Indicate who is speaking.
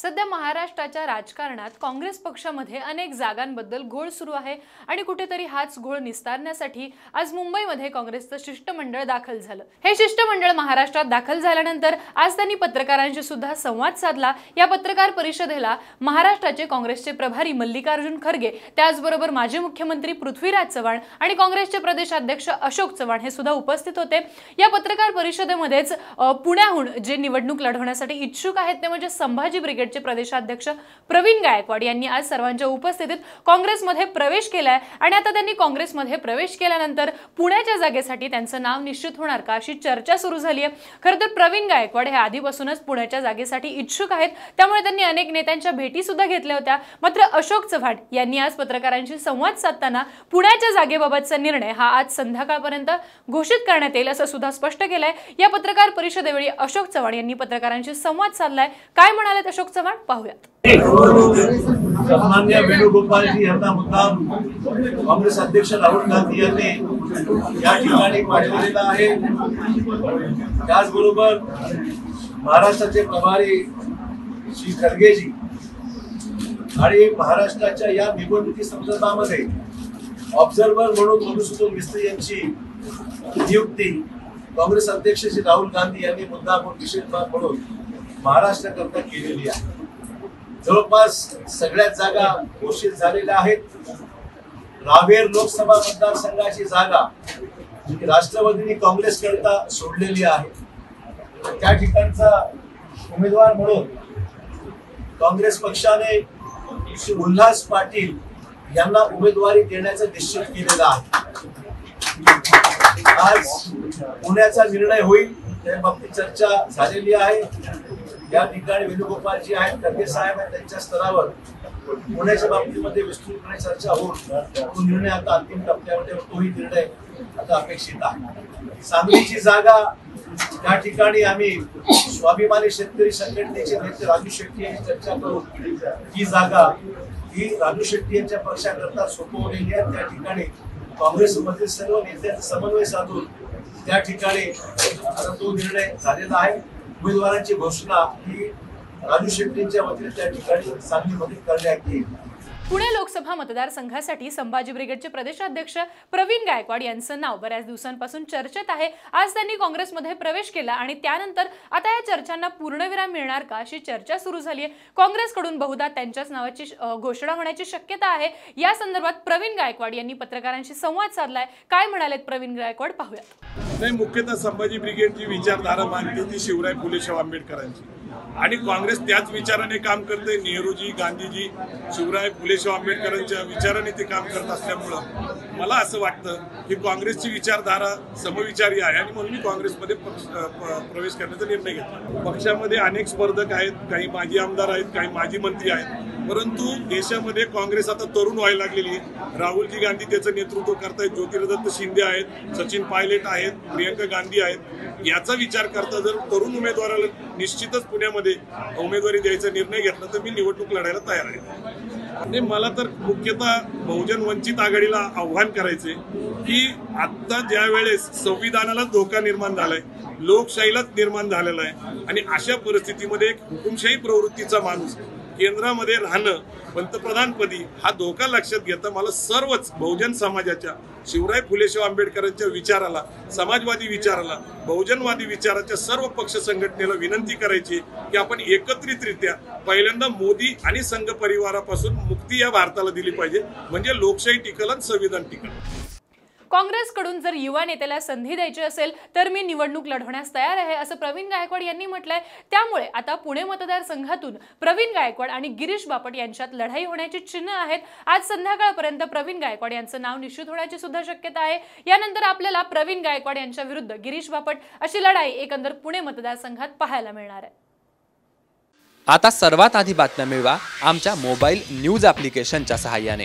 Speaker 1: सध्या महाराष्ट्राच्या राजकारणात काँग्रेस पक्षामध्ये अनेक जागांबद्दल घोळ सुरू आहे आणि कुठेतरी हाच घोळ निस्तारण्यासाठी आज मुंबईमध्ये काँग्रेसचं शिष्टमंडळ दाखल झालं. हे शिष्टमंडळ महाराष्ट्रात दाखल झाल्यानंतर आज त्यांनी पत्रकारांशी सुद्धा संवाद साधला. या पत्रकार परिषदेला महाराष्ट्राचे काँग्रेसचे प्रभारी मल्लिकार्जुन खरगे त्याचबरोबर माजी मुख्यमंत्री पृथ्वीराज चव्हाण आणि काँग्रेसचे प्रदेशाध्यक्ष अशोक चव्हाण हे सुद्धा उपस्थित होते. या पत्रकार परिषदेमध्येच पुण्याहून जे निवडणूक लढवण्यासाठी इच्छुक आहेत ते म्हणजे संभाजी ब्रिगेड ब्रिगेडचे प्रदेशाध्यक्ष प्रवीण गायकवाड यांनी आज सर्वांच्या उपस्थितीत काँग्रेसमध्ये प्रवेश केलाय. आणि आता त्यांनी काँग्रेसमध्ये प्रवेश केल्यानंतर पुण्याच्या जागेसाठी त्यांचं नाव निश्चित होणार का अशी चर्चा सुरू झाली आहे खरं तर प्रवीण गायकवाड हे आधीपासूनच पुण्याच्या जागेसाठी इच्छुक आहेत. त्यामुळे त्यांनी अनेक नेत्यांच्या भेटी सुद्धा घेतल्या होत्या. मात्र अशोक चव्हाण यांनी आज पत्रकारांशी संवाद साधताना पुण्याच्या जागेबाबतचा निर्णय हा आज संध्याकाळपर्यंत घोषित करण्यात येईल असं सुद्धा स्पष्ट केलंय. या पत्रकार परिषदेवेळी अशोक चव्हाण यांनी पत्रकारांशी संवाद साधलाय. काय म्हणालेत अशोक चव्हाण पाहूयात.
Speaker 2: सन्मान्य वेणुगोपालजी यांना मुद्दाम काँग्रेस अध्यक्ष राहुल गांधी यांनी या ठिकाणी पाठवलेला आहे. त्याचबरोबर महाराष्ट्राचे प्रभारी श्री खरगेजी आणि महाराष्ट्राच्या या निवडणुकी संदर्भामध्ये ऑब्झर्वर म्हणून मधुसूदन मिस्त्री यांची नियुक्ती काँग्रेस अध्यक्ष श्री राहुल गांधी यांनी मुद्दा विशेष म्हणून महाराष्ट्राकरता केलेली आहे. जवळपास सगळ्याच जागा घोषित झालेल्या आहेत. रावेर लोकसभा मतदारसंघाची जागा राष्ट्रवादीने काँग्रेस करता सोडलेली आहे. त्या ठिकाणचा उमेदवार म्हणून काँग्रेस पक्षाने श्री उल्हास पाटील यांना उमेदवारी देण्याचं निश्चित केलेलं आहे. आज पुण्याचा निर्णय होईल त्या बाबतीत चर्चा झालेली आहे. या ठिकाणी वेणुगोपालजी आहेत. खरगे साहेब आहेत त्यांच्या स्तरावर. पुण्याच्या बाबतीमध्ये विस्तृतपणे चर्चा होऊन तो निर्णय आता अंतिम टप्प्यामध्ये तोही निर्णय आता अपेक्षित आहे. सांगलीची जागा त्या ठिकाणी आम्ही स्वाभिमानी शेतकरी संघटनेचे नेते राजू शेट्टी यांची चर्चा करून ही जागा ही राजू शेट्टी यांच्या पक्षाकरता सोपवलेली आहे. त्या ठिकाणी काँग्रेसमधील सर्व नेत्यांचा समन्वय साधून त्या ठिकाणी आता तो निर्णय झालेला आहे. उमेदवारांची घोषणा ही राजू शेट्टींच्या वतीने त्या ठिकाणी सांगलीमध्ये करण्यात येईल.
Speaker 1: पुणे लोकसभा मतदारसंघासाठी संभाजी ब्रिगेडचे प्रदेशाध्यक्ष प्रवीण गायकवाड यांचं नाव बऱ्याच दिवसांपासून चर्चेत आहे. आज त्यांनी काँग्रेसमध्ये प्रवेश केला आणि त्यानंतर आता या चर्चांना पूर्णविराम मिळणार का अशी चर्चा सुरू झाली आहे. काँग्रेसकडून बहुधा त्यांच्याच नावाची घोषणा होण्याची शक्यता आहे. या संदर्भात प्रवीण गायकवाड यांनी पत्रकारांशी संवाद साधलाय. काय म्हणालेत प्रवीण गायकवाड? पाहूयात.
Speaker 3: नाही मुख्यतः संभाजी ब्रिगेडची विचारधारा मानते ती शिवराय फुले आंबेडकरांची. आणि काँग्रेस त्याच विचाराने काम करते नेहरूजी गांधीजी शिवराय फुले आंबेडकरांच्या विचाराने ते काम करत असल्यामुळं मला असं वाटतं की काँग्रेसची विचारधारा समविचारी आहे आणि म्हणून मी काँग्रेसमध्ये पक्ष प्रवेश करण्याचा निर्णय घेतला. पक्षामध्ये अनेक स्पर्धक आहेत काही माजी आमदार आहेत काही माजी मंत्री आहेत. परंतु देशामध्ये काँग्रेस आता तरुण व्हायला लागलेली आहे. राहुलजी गांधी त्याचं नेतृत्व करतायत ज्योतिरादित्य शिंदे आहेत सचिन पायलट आहेत प्रियंका गांधी आहेत. याचा विचार करता जर तरुण उमेदवाराला निश्चितच पुण्यामध्ये उमेदवारी द्यायचा निर्णय घेतला तर मी निवडणूक लढायला तयार आहे. आणि मला तर मुख्यतः बहुजन वंचित आघाडीला आव्हान करायचे की आता ज्या वेळेस संविधानाला धोका निर्माण झालाय लोकशाहीलाच निर्माण झालेला आहे आणि अशा परिस्थितीमध्ये एक हुकुमशाही प्रवृत्तीचा माणूस केंद्रामध्ये राहणं पंतप्रधानपदी हा धोका लक्षात घेता मला सर्वच बहुजन समाजाच्या शिवराय फुलेशाह आंबेडकरांच्या विचाराला समाजवादी विचाराला बहुजनवादी विचाराच्या सर्व पक्ष संघटनेला विनंती करायची की आपण एकत्रितरित्या पहिल्यांदा मोदी आणि संघ परिवारापासून मुक्ती या भारताला दिली पाहिजे. म्हणजे लोकशाही टिकल आणि संविधान टिकल.
Speaker 1: काँग्रेसकडून जर युवा नेत्याला संधी द्यायची असेल तर मी निवडणूक लढवण्यास तयार आहे असं प्रवीण गायकवाड यांनी म्हटलंय. त्यामुळे आता पुणे मतदारसंघातून प्रवीण गायकवाड आणि गिरीश बापट यांच्यात लढाई होण्याची चिन्ह आहेत. आज संध्याकाळपर्यंत प्रवीण गायकवाड यांचं नाव निश्चित होण्याची सुद्धा शक्यता आहे. यानंतर आपल्याला प्रवीण गायकवाड यांच्या विरुद्ध गिरीश बापट अशी लढाई एकंदर पुणे मतदारसंघात पाहायला मिळणार आहे.
Speaker 4: आता सर्वात आधी बातम्या मिळवा आमच्या मोबाईल न्यूज ॲप्लिकेशनच्या सहाय्याने.